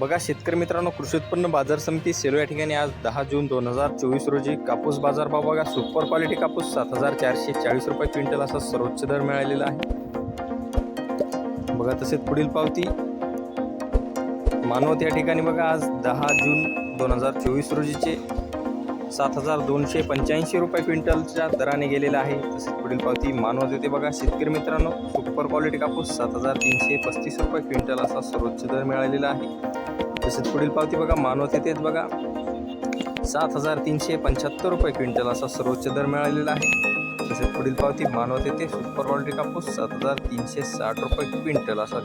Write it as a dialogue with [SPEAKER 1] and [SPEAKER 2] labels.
[SPEAKER 1] बघा शेतकरी मित्रांनो कृषी उत्पन्न बाजार समिती सेलो या ठिकाणी आज दहा जून दोन हजार चोवीस रोजी कापूस बाजार भाव बघा सुपर क्वालिटी कापूस सात हजार चारशे चाळीस रुपये क्विंटल असा सर्वोच्च दर मिळालेला आहे. बघा तसेच पुढील पावती. मानवत या ठिकाणी बघा आज दहा जून दोन हजार चोवीस रोजीचे सात हजार दोनशे पंच्याऐंशी रुपये क्विंटलच्या दराने गेलेला आहे. तसेच पुढील पावती मानवत येते बघा. शेतकरी मित्रांनो सुपर क्वालिटी कापूस सात हजार तीनशे पस्तीस रुपये क्विंटल असा सर्वोच्च दर मिळालेला आहे. तसेच पुढील पावती बघा. मानवत येतेच बघा. सात हजार तीनशे पंच्याहत्तर रुपये क्विंटल असा सर्वोच्च दर मिळालेला आहे. तसेच पुढील पावती मानवत येते सुपर क्वालिटी कापूस सात हजार तीनशे साठ रुपये क्विंटल असा